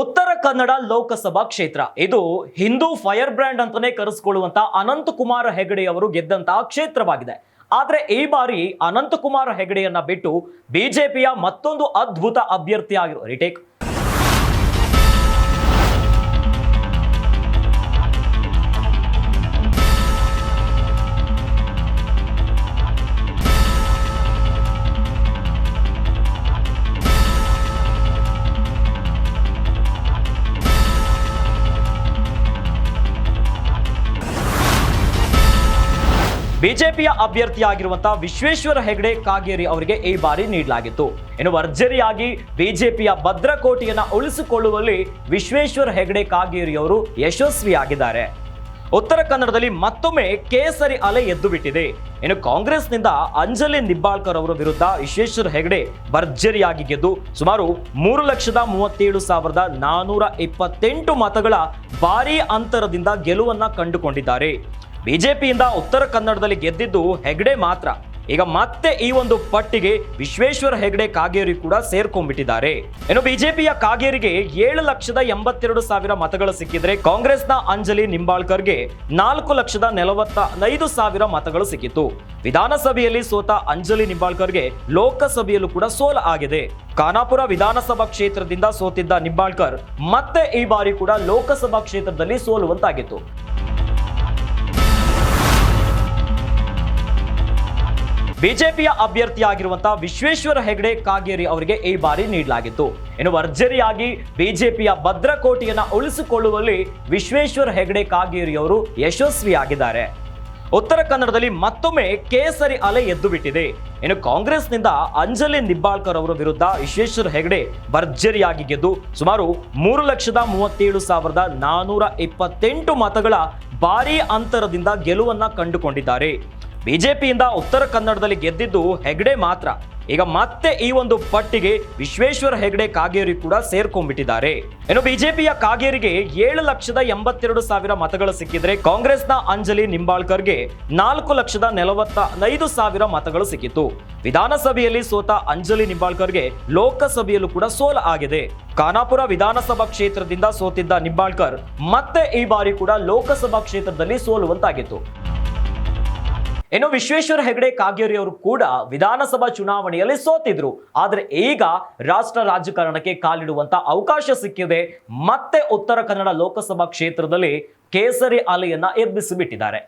ಉತ್ತರ ಕನ್ನಡ ಲೋಕಸಭಾ ಕ್ಷೇತ್ರ. ಇದು Hindu fire brand ಅಂತಾನೆ ಕರೆಸಿಕೊಳ್ಳುವಂತ ಅನಂತಕುಮಾರ ಹೆಗಡೆ ಅವರು ಗೆದ್ದಂತಹ ಕ್ಷೇತ್ರವಾಗಿದೆ. ಆದರೆ ಈ ಬಾರಿ ಅನಂತಕುಮಾರ ಹೆಗಡೆಯನ್ನ ಬಿಟ್ಟು ಬಿಜೆಪಿಯ ಮತ್ತೊಂದು ಅದ್ಭುತ ಅಭ್ಯರ್ಥಿ ಆಗಿರೋ ರಿಟೇಕ್. ಬಿಜೆಪಿಯ ಅಭ್ಯರ್ಥಿಯಾಗಿರುವಂತಹ ವಿಶ್ವೇಶ್ವರ ಹೆಗಡೆ ಕಾಗೇರಿ ಅವರಿಗೆ ಈ ಬಾರಿ ನೀಡಲಾಗಿತ್ತು. ಇನ್ನು ಭರ್ಜರಿಯಾಗಿ ಬಿಜೆಪಿಯ ಭದ್ರಕೋಟೆಯನ್ನ ಉಳಿಸಿಕೊಳ್ಳುವಲ್ಲಿ ವಿಶ್ವೇಶ್ವರ ಹೆಗಡೆ ಕಾಗೇರಿ ಅವರು ಯಶಸ್ವಿಯಾಗಿದ್ದಾರೆ. ಉತ್ತರ ಕನ್ನಡದಲ್ಲಿ ಮತ್ತೊಮ್ಮೆ ಕೇಸರಿ ಅಲೆ ಎದ್ದು ಬಿಟ್ಟಿದೆ. ಇನ್ನು ಕಾಂಗ್ರೆಸ್ನಿಂದ ಅಂಜಲಿ ನಿಬ್ಬಾಳ್ಕರ್ ಅವರ ವಿರುದ್ಧ ವಿಶ್ವೇಶ್ವರ ಹೆಗಡೆ ಭರ್ಜರಿಯಾಗಿ ಗೆದ್ದು ಸುಮಾರು ಮೂರು ಲಕ್ಷದ ಮೂವತ್ತೇಳು ಸಾವಿರದ ನಾನೂರ ಇಪ್ಪತ್ತೆಂಟು ಮತಗಳ ಭಾರೀ ಅಂತರದಿಂದ ಗೆಲುವನ್ನ ಕಂಡುಕೊಂಡಿದ್ದಾರೆ. ಬಿಜೆಪಿಯಿಂದ ಉತ್ತರ ಕನ್ನಡದಲ್ಲಿ ಗೆದ್ದಿದ್ದು ಹೆಗ್ಡೆ ಮಾತ್ರ. ಈಗ ಮತ್ತೆ ಈ ಒಂದು ಪಟ್ಟಿಗೆ ವಿಶ್ವೇಶ್ವರ ಹೆಗ್ಡೆ ಕಾಗೇರಿ ಕೂಡ ಸೇರ್ಕೊಂಡ್ಬಿಟ್ಟಿದ್ದಾರೆ. ಇನ್ನು ಬಿಜೆಪಿಯ ಕಾಗೇರಿಗೆ ಏಳು ಲಕ್ಷದ ಎಂಬತ್ತೆರಡು ಸಾವಿರ ಮತಗಳು ಸಿಕ್ಕಿದ್ರೆ ಕಾಂಗ್ರೆಸ್ನ ಅಂಜಲಿ ನಿಂಬಾಳ್ಕರ್ಗೆ ನಾಲ್ಕು ಲಕ್ಷದ ನಲವತ್ತ ಐದು ಸಾವಿರ ಮತಗಳು ಸಿಕ್ಕಿತು ವಿಧಾನಸಭೆಯಲ್ಲಿ ಸೋತ ಅಂಜಲಿ ನಿಂಬಾಳ್ಕರ್ಗೆ ಲೋಕಸಭೆಯಲ್ಲೂ ಕೂಡ ಸೋಲ ಆಗಿದೆ. ಖಾನಾಪುರ ವಿಧಾನಸಭಾ ಕ್ಷೇತ್ರದಿಂದ ಸೋತಿದ್ದ ನಿಂಬಾಳ್ಕರ್ ಮತ್ತೆ ಈ ಬಾರಿ ಕೂಡ ಲೋಕಸಭಾ ಕ್ಷೇತ್ರದಲ್ಲಿ ಸೋಲುವಂತಾಗಿತ್ತು. ಬಿಜೆಪಿಯ ಅಭ್ಯರ್ಥಿಯಾಗಿರುವಂತಹ ವಿಶ್ವೇಶ್ವರ ಹೆಗಡೆ ಕಾಗೇರಿ ಅವರಿಗೆ ಈ ಬಾರಿ ನೀಡಲಾಗಿತ್ತು. ಇನ್ನು ಭರ್ಜರಿಯಾಗಿ ಬಿಜೆಪಿಯ ಭದ್ರಕೋಟೆಯನ್ನ ಉಳಿಸಿಕೊಳ್ಳುವಲ್ಲಿ ವಿಶ್ವೇಶ್ವರ ಹೆಗಡೆ ಕಾಗೇರಿ ಅವರು ಯಶಸ್ವಿಯಾಗಿದ್ದಾರೆ. ಉತ್ತರ ಕನ್ನಡದಲ್ಲಿ ಮತ್ತೊಮ್ಮೆ ಕೇಸರಿ ಅಲೆ ಎದ್ದು ಬಿಟ್ಟಿದೆ. ಇನ್ನು ಕಾಂಗ್ರೆಸ್ನಿಂದ ಅಂಜಲಿ ನಿಬ್ಬಾಳ್ಕರ್ ಅವರ ವಿರುದ್ಧ ವಿಶ್ವೇಶ್ವರ ಹೆಗಡೆ ಭರ್ಜರಿಯಾಗಿ ಗೆದ್ದು ಸುಮಾರು ಮೂರು ಲಕ್ಷದ ಮೂವತ್ತೇಳು ಸಾವಿರದ ನಾನೂರ ಇಪ್ಪತ್ತೆಂಟು ಮತಗಳ ಭಾರೀ ಅಂತರದಿಂದ ಗೆಲುವನ್ನ ಕಂಡುಕೊಂಡಿದ್ದಾರೆ. ಬಿಜೆಪಿಯಿಂದ ಉತ್ತರ ಕನ್ನಡದಲ್ಲಿ ಗೆದ್ದಿದ್ದು ಹೆಗ್ಡೆ ಮಾತ್ರ. ಈಗ ಮತ್ತೆ ಈ ಒಂದು ಪಟ್ಟಿಗೆ ವಿಶ್ವೇಶ್ವರ ಹೆಗ್ಡೆ ಕಾಗೇರಿ ಕೂಡ ಸೇರ್ಕೊಂಡ್ಬಿಟ್ಟಿದ್ದಾರೆ. ಇನ್ನು ಬಿಜೆಪಿಯ ಕಾಗೇರಿಗೆ ಏಳು ಲಕ್ಷದ ಎಂಬತ್ತೆರಡು ಸಾವಿರ ಮತಗಳು ಸಿಕ್ಕಿದ್ರೆ ಕಾಂಗ್ರೆಸ್ನ ಅಂಜಲಿ ನಿಂಬಾಳ್ಕರ್ಗೆ ನಾಲ್ಕು ಲಕ್ಷದ ನಲವತ್ತ ಐದು ಸಾವಿರ ಮತಗಳು ಸಿಕ್ಕಿತು ವಿಧಾನಸಭೆಯಲ್ಲಿ ಸೋತ ಅಂಜಲಿ ನಿಂಬಾಳ್ಕರ್ಗೆ ಲೋಕಸಭೆಯಲ್ಲೂ ಕೂಡ ಸೋಲ ಆಗಿದೆ. ಖಾನಾಪುರ ವಿಧಾನಸಭಾ ಕ್ಷೇತ್ರದಿಂದ ಸೋತಿದ್ದ ನಿಂಬಾಳ್ಕರ್ ಮತ್ತೆ ಈ ಬಾರಿ ಕೂಡ ಲೋಕಸಭಾ ಕ್ಷೇತ್ರದಲ್ಲಿ ಸೋಲುವಂತಾಗಿತ್ತು. ಇನ್ನು ವಿಶ್ವೇಶ್ವರ ಹೆಗಡೆ, ಕಾಗೇರಿ ಅವರು ಕೂಡ ವಿಧಾನಸಭಾ ಚುನಾವಣೆಯಲ್ಲಿ ಸೋತಿದ್ರು. ಆದ್ರೆ ಈಗ ರಾಷ್ಟ್ರ ರಾಜಕಾರಣಕ್ಕೆ ಕಾಲಿಡುವಂತ ಅವಕಾಶ ಸಿಕ್ಕಿದೆ. ಮತ್ತೆ ಉತ್ತರ ಕನ್ನಡ ಲೋಕಸಭಾ ಕ್ಷೇತ್ರದಲ್ಲಿ ಕೇಸರಿ ಅಲೆಯನ್ನ ಎಬ್ಬಿಸಿಬಿಟ್ಟಿದ್ದಾರೆ.